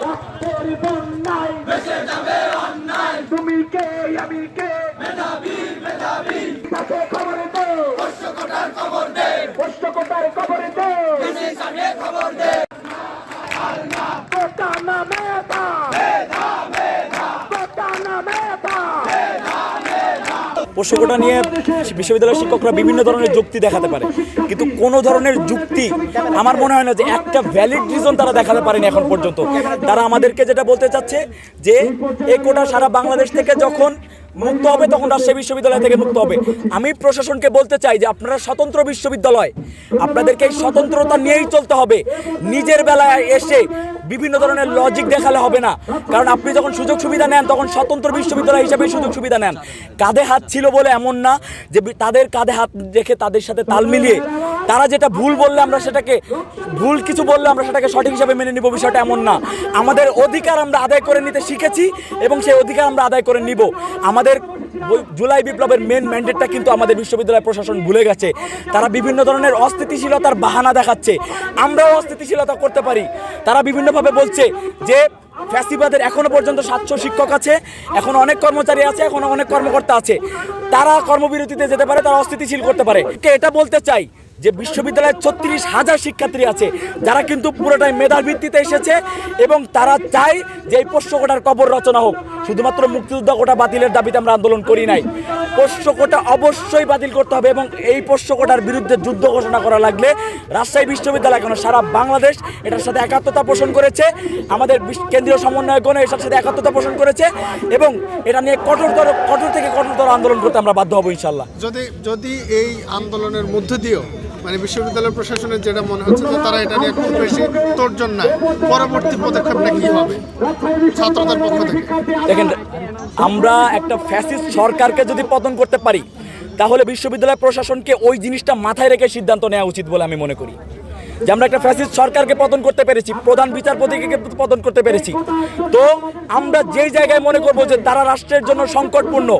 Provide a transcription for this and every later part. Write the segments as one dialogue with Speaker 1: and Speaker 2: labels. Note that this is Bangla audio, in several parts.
Speaker 1: রক্তের বন্যায় তুমি কে আমি কে তাকে খবর দে পোষ্য কোটার খবর দে কোটা না মেধা কোটা না মেধা
Speaker 2: পোষ্যকোটা নিয়ে বিশ্ববিদ্যালয়ের শিক্ষকরা বিভিন্ন ধরনের যুক্তি দেখাতে পারে। কিন্তু কোনো ধরনের যুক্তি আমার মনে হয় না যে একটা ভ্যালিড রিজন তারা দেখাতে পারেনি এখন পর্যন্ত। তারা আমাদেরকে যেটা বলতে চাচ্ছে যে এই কোটা সারা বাংলাদেশ থেকে যখন মুক্ত হবে তখন রাজশাহী বিশ্ববিদ্যালয় থেকে মুক্ত হবে। আমি প্রশাসনকে বলতে চাই যে আপনারা স্বতন্ত্র বিশ্ববিদ্যালয়, আপনাদেরকে এই স্বতন্ত্রতা নিয়েই চলতে হবে। নিজের বেলায় এসে বিভিন্ন ধরনের লজিক দেখালে হবে না। কারণ আপনি যখন সুযোগ সুবিধা নেন, তখন স্বতন্ত্র বিশ্ববিদ্যালয় হিসেবে সুযোগ সুবিধা নেন। কাঁধে হাত ছিল বলে এমন না যে তাদের কাঁধে হাত রেখে তাদের সাথে তাল মিলিয়ে তারা যেটা ভুল বললে আমরা সেটাকে, ভুল কিছু বললে আমরা সেটাকে সঠিক হিসাবে মেনে নিব, বিষয়টা এমন না। আমাদের অধিকার আমরা আদায় করে নিতে শিখেছি এবং সেই অধিকার আমরা আদায় করে নিব। আমাদের জুলাই বিপ্লবের মেন ম্যান্ডেটটা কিন্তু আমাদের বিশ্ববিদ্যালয় প্রশাসন ভুলে গেছে। তারা বিভিন্ন ধরনের অস্থিতিশীলতার বাহানা দেখাচ্ছে। আমরাও অস্থিতিশীলতা করতে পারি। তারা বিভিন্নভাবে বলছে যে, ফ্যাসিবাদের এখনও পর্যন্ত সাতশো শিক্ষক আছে, এখন অনেক কর্মচারী আছে, এখন অনেক কর্মকর্তা আছে। তারা কর্মবিরতিতে যেতে পারে, তারা অস্থিতিশীল করতে পারে। কে এটা বলতে চাই? যে বিশ্ববিদ্যালয়ের ছত্রিশ হাজার শিক্ষার্থী আছে, যারা কিন্তু পুরোটাই মেধার ভিত্তিতে এসেছে এবং তারা চায় যে এই পোষ্য কোটার কবর রচনা হোক। শুধুমাত্র মুক্তিযোদ্ধা কোটা বাতিলের দাবিতে আমরা আন্দোলন করি নাই। পোষ্য কোটা অবশ্যই বাতিল করতে হবে এবং এই পোষ্য কোটার বিরুদ্ধে যুদ্ধ ঘোষণা করা লাগলে রাজশাহী বিশ্ববিদ্যালয় কেন সারা বাংলাদেশ এটার সাথে একাত্মতা পোষণ করেছে। আমাদের কেন্দ্রীয় সমন্বয়গণ এটার সাথে একাত্মতা পোষণ করেছে এবং এটা নিয়ে কঠোরতর, কঠোর থেকে কঠোরতর আন্দোলন করতে আমরা বাধ্য হব ইনশাল্লাহ
Speaker 3: যদি যদি এই আন্দোলনের মধ্য দিয়েও মানে বিশ্ববিদ্যালয় প্রশাসনের যেটা মনে হচ্ছে যে তারা এটা নিয়ে খুব বেশি তোরজন নাই। পরবর্তী পদক্ষেপটা কি হবে? ছাত্রদের পক্ষ থেকে।
Speaker 2: দেখেন, আমরা একটা ফ্যাসিস্ট সরকারকে যদি পতন করতে পারি, তাহলে বিশ্ববিদ্যালয় প্রশাসনকে ওই জিনিসটা মাথায় রেখে সিদ্ধান্ত নেওয়া উচিত বলে আমি মনে করি। যে আমরা একটা ফ্যাসিস্ট সরকারকে পতন করতে পেরেছি, প্রধান বিচারপতিকে পতন করতে পেরেছি। তো আমরা যেই জায়গায় মনে করব যে তারা রাষ্ট্রের জন্য সংকটপূর্ণ,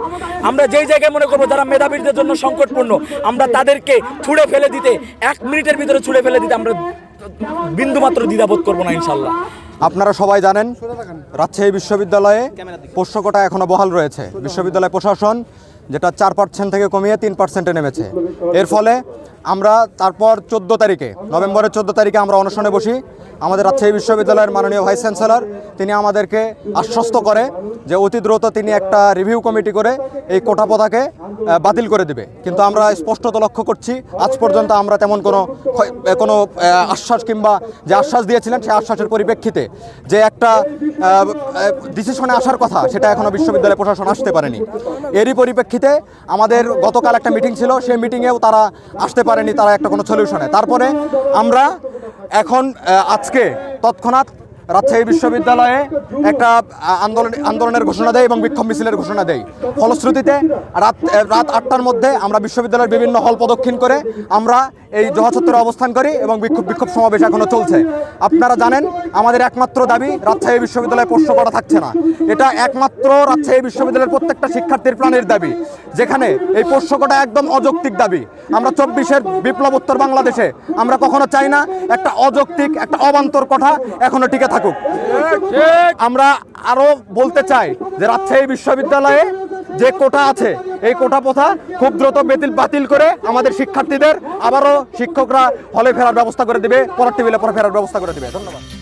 Speaker 2: আমরা যেই জায়গায় মনে করব যারা মেধাবীদের জন্য সংকটপূর্ণ, আমরা তাদেরকে ছুঁড়ে ফেলে দিতে, এক মিনিটের ভিতরে ছুঁড়ে ফেলে দিতে আমরা বিন্দুমাত্র দ্বিধাবোধ করব না ইনশাল্লাহ
Speaker 4: আপনারা সবাই জানেন, রাজশাহী বিশ্ববিদ্যালয়ে পোষ্যকটা এখনও বহাল রয়েছে। বিশ্ববিদ্যালয় প্রশাসন যেটা চার পার্সেন্ট থেকে কমিয়ে তিন পার্সেন্টে নেমেছে। এর ফলে আমরা তারপর চোদ্দ তারিখে, নভেম্বরের চোদ্দ তারিখে আমরা অনশনে বসি। আমাদের রাজশাহী বিশ্ববিদ্যালয়ের মাননীয় ভাইস চ্যান্সেলর, তিনি আমাদেরকে আশ্বস্ত করে যে অতি দ্রুত তিনি একটা রিভিউ কমিটি করে এই কোটা প্রথাকে বাতিল করে দিবে। কিন্তু আমরা স্পষ্টত লক্ষ্য করছি, আজ পর্যন্ত আমরা তেমন কোনো কোনো আশ্বাস কিংবা যে আশ্বাস দিয়েছিলেন সেই আশ্বাসের পরিপ্রেক্ষিতে যে একটা ডিসিশনে আসার কথা, সেটা এখনও বিশ্ববিদ্যালয় প্রশাসন আসতে পারেনি। এরই পরিপ্রেক্ষিতে আমাদের গতকাল একটা মিটিং ছিল, সেই মিটিংয়েও তারা আসতে পারেনি, তারা একটা কোনো সলিউশনে তারপরে আমরা এখন আজকে তৎক্ষণাৎ রাজশাহী বিশ্ববিদ্যালয়ে একটা আন্দোলন, আন্দোলনের ঘোষণা দেয় এবং বিক্ষোভ মিছিলের ঘোষণা দেয়। ফলশ্রুতিতে রাত রাত আটটার মধ্যে আমরা বিশ্ববিদ্যালয়ের বিভিন্ন হল প্রদক্ষিণ করে আমরা এই জহাছত্বরে অবস্থান করি এবং বিক্ষোভ বিক্ষোভ সমাবেশ এখনও চলছে। আপনারা জানেন, আমাদের একমাত্র দাবি রাজশাহী বিশ্ববিদ্যালয়ে পোষ্য করা থাকছে না। এটা একমাত্র রাজশাহী বিশ্ববিদ্যালয়ের প্রত্যেকটা শিক্ষার্থীর প্রাণের দাবি। যেখানে এই পোষ্য করা একদম অযৌক্তিক দাবি। আমরা চব্বিশের বিপ্লব উত্তর বাংলাদেশে, আমরা কখনো চাই না একটা অযৌক্তিক, একটা অবান্তর কথা এখনও টিকে থাকুক। আমরা আরও বলতে চাই যে রাজশাহী বিশ্ববিদ্যালয়ে যে কোটা আছে, এই কোটা প্রথা খুব দ্রুত বাতিল বাতিল করে আমাদের শিক্ষার্থীদের আবারও শিক্ষকরা হলে ফেরার ব্যবস্থা করে দিবে পড়ার টেবিলে পরে ফেরার ব্যবস্থা করে দেবে। ধন্যবাদ।